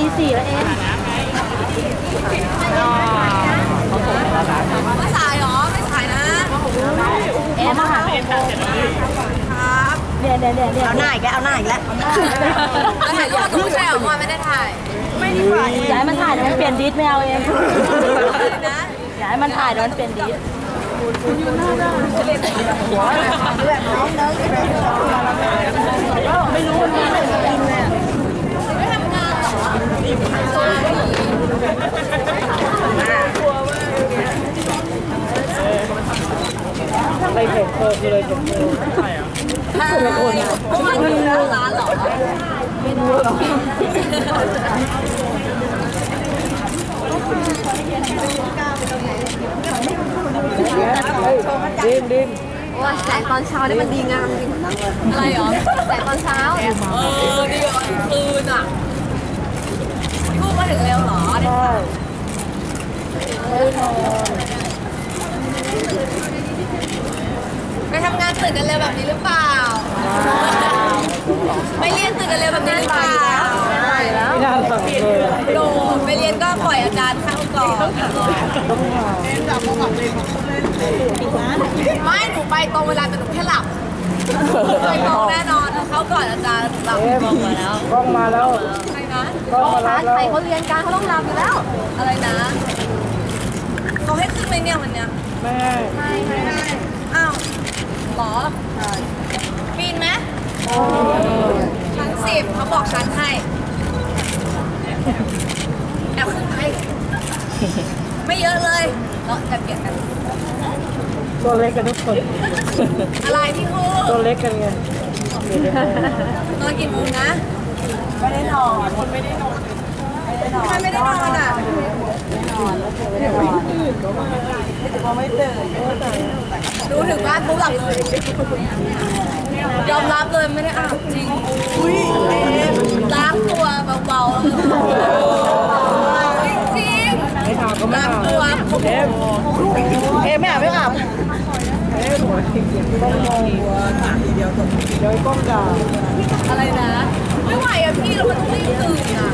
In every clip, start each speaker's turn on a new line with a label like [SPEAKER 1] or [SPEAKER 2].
[SPEAKER 1] ตีสี่แล้วเอง
[SPEAKER 2] ไม่สายเหรอ ไม่สายนะ
[SPEAKER 1] เอ็มมาหา
[SPEAKER 2] ครับ
[SPEAKER 1] เดี๋ยวเดี๋ยวเดี๋ยวเดี๋ยว
[SPEAKER 3] เอาหน้าอีกแล้วเอาหน้าอีกแล้ว
[SPEAKER 2] แล้วถ่ายรูปกับผู้ชายเหรอมอยไม่ได้ถ่าย
[SPEAKER 1] ย้ายมันถ่ายเดี๋ยวมันเปลี่ยนดิสไม่เอาเอง
[SPEAKER 2] อะไรนะ
[SPEAKER 1] ย้ายมันถ่ายเดี๋ยวมันเปลี่ยนดิส
[SPEAKER 3] ไปเผ็ดโคคือเลยเผ็ดโค
[SPEAKER 2] เมื่อวานอยู่ร้านเหรอ
[SPEAKER 3] ดิมดิม
[SPEAKER 2] ว่าแสงตอนเช้านี่มันดีงามจริงอะไรเหรอแสงตอนเช้า เออ ดีกว่าคืนอะ ถึงเร็วเหรอ
[SPEAKER 3] ใช่
[SPEAKER 2] ไปทำงานตื่นกันเร็วแบบนี้หรือเปล่า ไปเรียนตื่นกันเร็วแบบนี้หรือเปล่า
[SPEAKER 3] ไม่น่าสั่งเลย
[SPEAKER 2] โดไปเรียนก็ปล่อยอาจารย์เข้าก่อนไม่หนูไปตรงเวลาแต่หนูแค่หลับไปตรงแน่นอนเขาก่อนอาจารย์หลับ
[SPEAKER 3] เอ็มกล้องมาแล้ว
[SPEAKER 2] ใคร นะ
[SPEAKER 3] กล้องมาแล้ว
[SPEAKER 2] ใครเขาเรียนการเขาต้องหลับอยู่แล้ว อะไรนะเขาให้ขึ้นไหมเนี่ยวันเนี้ย
[SPEAKER 3] แม่
[SPEAKER 2] ไม่ไม่ไม่อ้าวหรอปีนไหมชั้นสิบเขาบอกชั้นให้แอบขึ้นไปไม่เยอะเลยเราจะเปลี่ยนกัน
[SPEAKER 3] ตัวเล็กกันทุกคน
[SPEAKER 2] อะไรพี่ฮู
[SPEAKER 3] ตัวเล็กกันไง
[SPEAKER 2] นอนกี่โมงนะ ไม่ได้นอนคนไม่ได้นอนไม่ได้ไม่ได้นอนอะไม่นอนแล้วเธอไม่ได้นอนไม่ตื่นไม่ตื่นรู้ถึงบ้านปุ๊บหลับเลยยอมรับเลยไม่ได้อะจริงอุ้ยล้างตัวเบาๆจริงล้างตัว
[SPEAKER 3] เอ๊ะไม่อาบไม่อาบ ไมหัวกล้องมองหัวเดียวเดี๋ยวกล้องด่า
[SPEAKER 2] อะไรนะ ไม่ไหวอะพี่เรามันต้องรีบตื่นอะ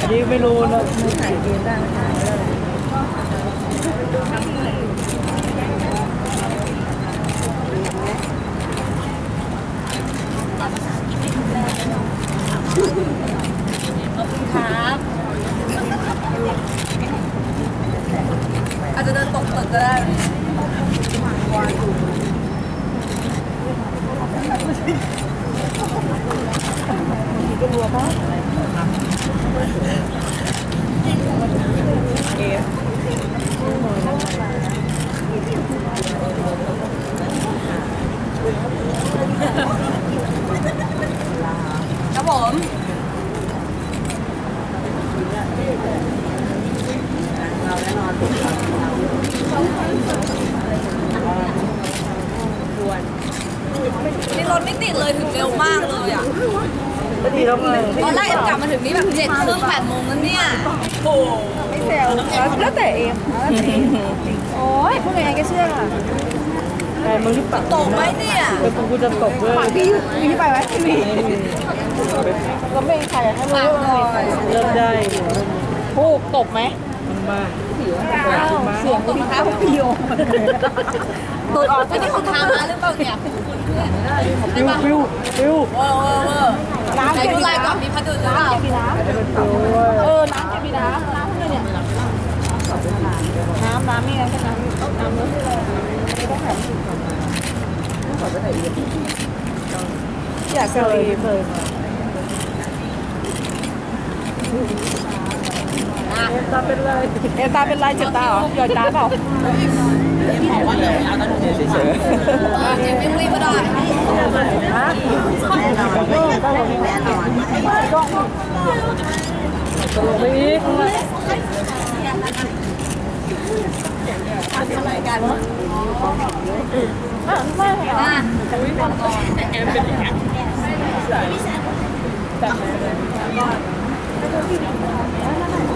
[SPEAKER 3] อันนี้ไม่รู้นะ
[SPEAKER 2] ครับอาจจะเดินตกตึกก็ได้ครับผม นี่รถไม่ติดเลยถึงเร็วมากเลย อะ
[SPEAKER 3] ก็ดีแล้วไง
[SPEAKER 2] ตอนแรกเอ็มกลับมาถึงนี่แบบเจ็ดครึ่งแปดโมงแล้วเนี่ยโอ้
[SPEAKER 3] แล้วแต่เอ็ม
[SPEAKER 2] โอ้ยพวกไงก็เชื่อ
[SPEAKER 3] แต่มึงที่ปัก
[SPEAKER 2] ตกไหมเนี่ย
[SPEAKER 3] เป็นกูจะตกด้วย
[SPEAKER 2] พี่มีที่ไปไหมมี
[SPEAKER 3] ก็ไม่ใครให้มึงเริ่มได้พูกตกไหมมันมา
[SPEAKER 2] เสียงมีข้าวพี่โยตัวออกไม่ได้ของทามาหรือเปล่าเนี่ยคุณคุณเพื่อน
[SPEAKER 3] ฟิวฟิวฟิว
[SPEAKER 2] เวอร์เวอร์เวอร์นดูลายก่อนมีพัดดูหรือเปล่า
[SPEAKER 3] เป็นฟิวด้วย
[SPEAKER 2] เออน้ำจะมีน้ำน้ำเลยเนี่ย
[SPEAKER 3] น้ำน้ำนี่นะน้ำน้ำอยากเคยเคย มาเอ็มตาเป็นไรเอ็มตาเป็นไรเจ็บตา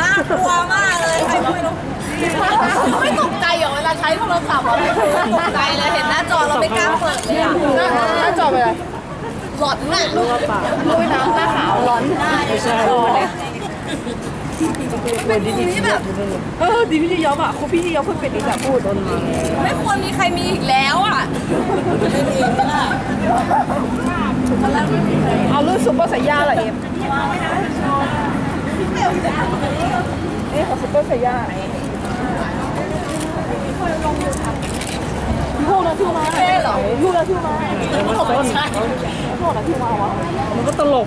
[SPEAKER 3] น่ากลัวมาก
[SPEAKER 2] เลยครก็ไม่รู้ไม่
[SPEAKER 3] ตกใจเหรอเว
[SPEAKER 2] ลาใช้โทรศัพท์เราไม่ตกใจเลยเห็นหน้าจอเราไม่กล้าเปิดเลย
[SPEAKER 3] หน้าจอไปเไร
[SPEAKER 2] หลอ
[SPEAKER 3] ดหน้า
[SPEAKER 2] ลูกน้ำหน้าขาวร้อน
[SPEAKER 3] หน้าอใช่
[SPEAKER 2] เป็นมือที่แบบ
[SPEAKER 3] เออดีพี่ที่ยอมอะครูพี่ที่ยอมเพิ่งเป็นอีกแบบพูดต้นมา
[SPEAKER 2] ไม่ควรมีใครมีอีกแล้วอะ
[SPEAKER 3] เอารุ่นซุปเปอร์ไซย่าเหรอเอ็มเอ๊ะขอซุปเปอร์ไซย่าพูดนะที่มา
[SPEAKER 2] เท่เหรอ
[SPEAKER 3] พูดนะที่มาต้นพูดนะที่มาวะมันก็ตลก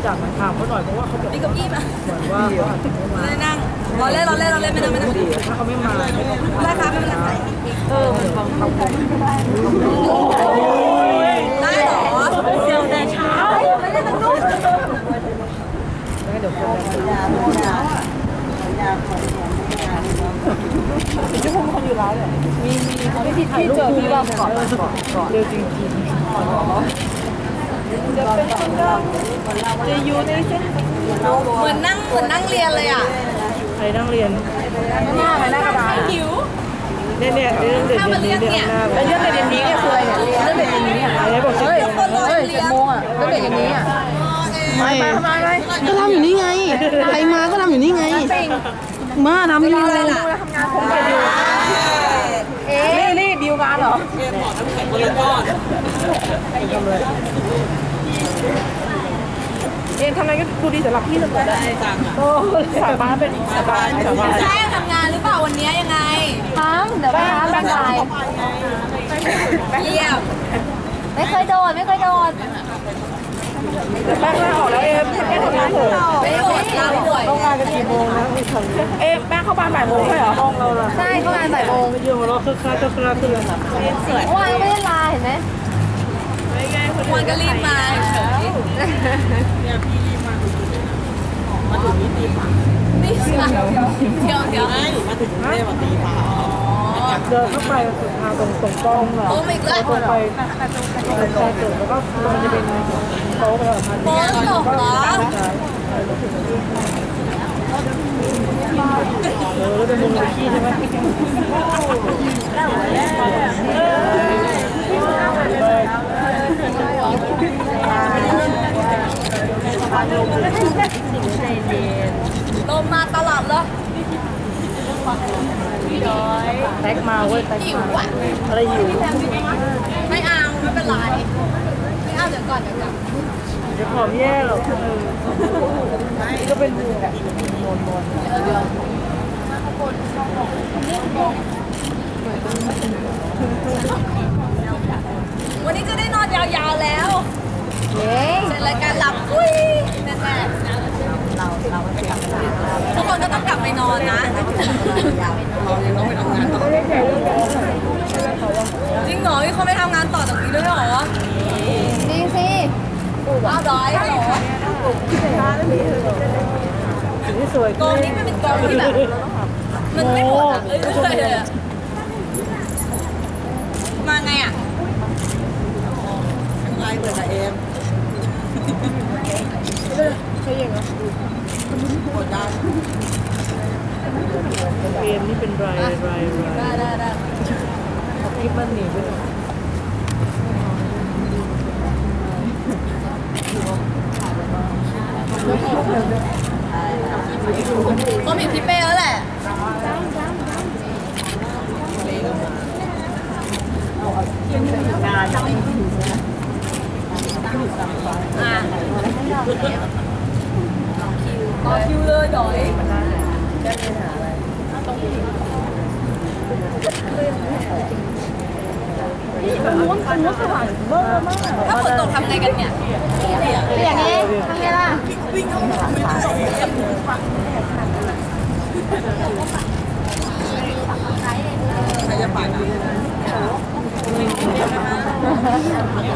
[SPEAKER 3] รู้จักมันถามเขาหน่อยเพราะว่าเขาบอก
[SPEAKER 2] มีเกับยี่มา
[SPEAKER 3] เหมือนว่าเขาอาจจะไม่มา
[SPEAKER 2] เลยนั่งรอเล่นรอเล่นรอเล่นไม่นั่งไม่นั่ง
[SPEAKER 3] ถ้าเขาไม่มาไม่ต้อง
[SPEAKER 2] ได้ครับไม่เป็นไร
[SPEAKER 3] เออมันฟังเขา
[SPEAKER 2] ได้เหรอ
[SPEAKER 1] เซลแต่เช้า
[SPEAKER 3] แล้วก็เดี๋ยวคนจะชั่วโมงคนอยู่ร้านเลยมีมีพี่พี่เจอพี่ว่าก่อนก่อนก่อนเร็วจริงจริง จะเป็นคนดังจะอยู่ในเส้น
[SPEAKER 2] เหมือนนั่งเหมือนนั่งเรียนเลยอะ
[SPEAKER 3] ใครนั่งเรียนหน้าใครหน้ากระดาษ
[SPEAKER 2] หิว
[SPEAKER 3] เนี่ยเนี่ยเรื่องเด็ด
[SPEAKER 2] ถ้ามาเรี
[SPEAKER 3] เด็
[SPEAKER 2] ย
[SPEAKER 3] ด
[SPEAKER 2] ก
[SPEAKER 3] เนี่ย
[SPEAKER 2] เนี่ย
[SPEAKER 3] หน้าเรื่องเด็ดนี้เนี่ยคืออะไรเนี่ยเรื่องเด็ดนี้เนี่ยอะไรบอกเฮ้ย
[SPEAKER 2] คนรอเรียน
[SPEAKER 3] เรื่องเด็ดนี้อะ
[SPEAKER 4] ไม่
[SPEAKER 3] ทำไมเลย
[SPEAKER 4] ก็ทำอยู่นี่ไงใครมาก็ทำอยู่นี่ไงมาทำอยู่
[SPEAKER 3] ทำงานคงจะอยู่เอ๊ะนี่ดิวงานเหรอเอ็นทำอะไรก็ดูดีสำหรับพี่เสมอได้โอ้สาบานเป็นสาบานสาบาน
[SPEAKER 2] ใช่ทำงานหรือเปล่าวันนี้ยังไง
[SPEAKER 1] ทั้งเดี๋ยวไปหาแบงค์ไลน์
[SPEAKER 2] เยี่ยม
[SPEAKER 1] ไม่เคยโดนไม่เคยโดน
[SPEAKER 3] แป้งลาออกแล้วเอ็มแป้งทำงานเถอะ
[SPEAKER 2] ไม่โหดลาป่วย
[SPEAKER 3] ต้องงานกันกี่โมงนะเอ็มแป้งเข้าบ้านบ่ายโมงใช่เหรอห้องเราล่ะ
[SPEAKER 1] ใช่เข้างานบ่ายโมง
[SPEAKER 3] ไม่ยืมเราคือคาจะคาคืออะไร
[SPEAKER 1] เมื่อวานก็ไม่ได้ลาเห็นไหม
[SPEAKER 2] วันก็รีบมาเฉยนี่สิเดี๋ยวเดี๋ยว
[SPEAKER 3] เดินเข้าไปสุดทางตรงตรงกล้องเหรอ
[SPEAKER 2] โอ้ไม่เกิด
[SPEAKER 3] ตรงไปตรงเกิดแล้วก็มันจะเป็นโต๊ะแบบพัน
[SPEAKER 2] โป๊ตกเหรอ
[SPEAKER 3] เออแล้วเป็นมุมขี้ใช่ไหม
[SPEAKER 2] ลมมาตลอดเลย
[SPEAKER 3] แท็กมาเว้ยแท็ก
[SPEAKER 2] หิว
[SPEAKER 3] มา
[SPEAKER 2] อะ
[SPEAKER 3] อะไรหิว
[SPEAKER 2] ไม่เอา ไม่เป็นไร ไม่เอาเดี๋ยวก่อนเดี๋ยวก่อน
[SPEAKER 3] เดี๋ยวผอมแย่หรอกนี่ก็เป็นแหละนอนนอน
[SPEAKER 2] วันนี้จะได้นอนยาวๆแล้ว
[SPEAKER 1] เย้
[SPEAKER 2] เสร็จรายการหลับอุ้ยแน่ๆทุกคนก็ ต้องกลับไปนอนนะจริงเหรอมีคนไปทำงานต่อจากนี้ด้วยเหรอ
[SPEAKER 1] จริงสิ
[SPEAKER 2] อ้าวร้อยเหรอ
[SPEAKER 3] สิ่งที่สวย
[SPEAKER 2] กองนี้มันเป็นกองที่แบบมันไม่หมดอะเอ้ยไม่เลยเลยอะมาไงอะ
[SPEAKER 3] เกม กดได้เกมนี่เป็นไรไรไร
[SPEAKER 2] ได้ได้ได้
[SPEAKER 3] คลิปมันหนีไปหน่อย
[SPEAKER 2] ก็มีพี่เป้แล้วแหละอะ ต่อคิวเลยดอยถ้าฝนตกทำไงกันเนี่ย
[SPEAKER 1] อย่างนี้ทำไงล่ะ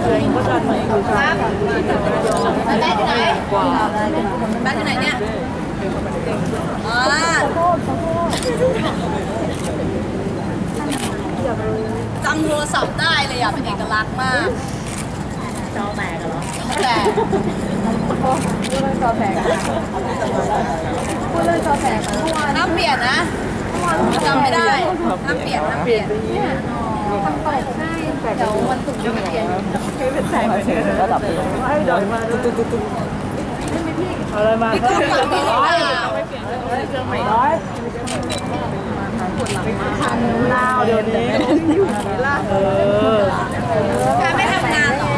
[SPEAKER 3] เกมก็ดันมาคือชา
[SPEAKER 1] เอ
[SPEAKER 2] แม่ที่ไหนแม่ที่ไหนเนี่ยอ่าจำโทรศัพท์ได้เลยอะเป็นเอกลักษณ์มากจอแตกเหรอแต่
[SPEAKER 1] พูดเรื่องจอแตกพูดเรื่องจอแตกเมื่อวาน
[SPEAKER 2] ห้ามเปลี่ยนนะจำไม่ได้ห้ามเปลี่ยนห้ามเปลี่ยน
[SPEAKER 1] เนี่ยทำตกให้เดี๋ยววันศุกร์ จะเปลี่ยน
[SPEAKER 3] ระดับให้ดอยมาตุ๊ตุ๊ตุ๊ตุ๊อะไรมา
[SPEAKER 2] พี่กุ้งกับพี่ลิน่า
[SPEAKER 3] ร้อยนาวเดี๋ยวนี้เออ
[SPEAKER 2] แค่ไม่ทำงานหรอ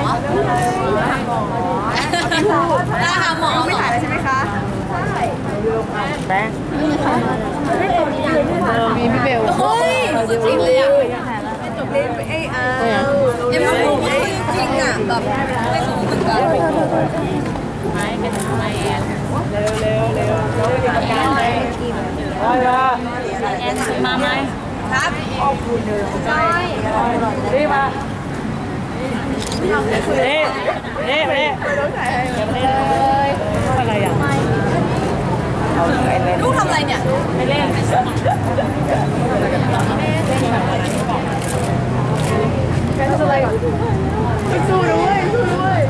[SPEAKER 2] ได้หาหมอเหรอ
[SPEAKER 3] ใช่ไหมคะแบงค์
[SPEAKER 1] มีพี่เบล
[SPEAKER 2] เฮ้ยสุดจริงเลยอะ
[SPEAKER 3] ไอ้อา
[SPEAKER 2] ยังไม่รู้ ว่าจริงอะแบบไม่รู้เหมือนกัน
[SPEAKER 3] เร็วเร็วเร็วเราไปกินกันไปมา
[SPEAKER 2] มาไหมครับ
[SPEAKER 3] รีบมาเอ๊ะเอ๊ะเอ๊ะอะไรอะเอาไปเล่น
[SPEAKER 2] ลูกทำอะไรเนี่ย
[SPEAKER 3] ไปเล่น สู้ด้วยสู้ด้วย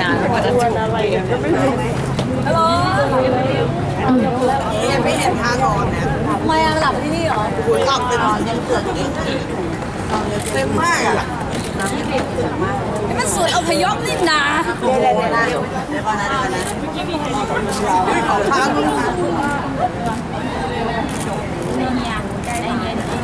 [SPEAKER 3] นานกว่าจะชวนอะไรก็ไม่รู้
[SPEAKER 2] ฮัลโหล
[SPEAKER 3] ยังไม่เห็นทางออกนะ
[SPEAKER 2] ทำไมอะหลับที่นี่เหรอ
[SPEAKER 3] คุยหลับเต็มยังเกิดเต็มมากอะ
[SPEAKER 2] มันสวนอพยพนี่นา
[SPEAKER 3] เดี๋ยวเดี๋ยวนะเดี๋ยวก่อนนะเดี๋ยวนะขอทางมึง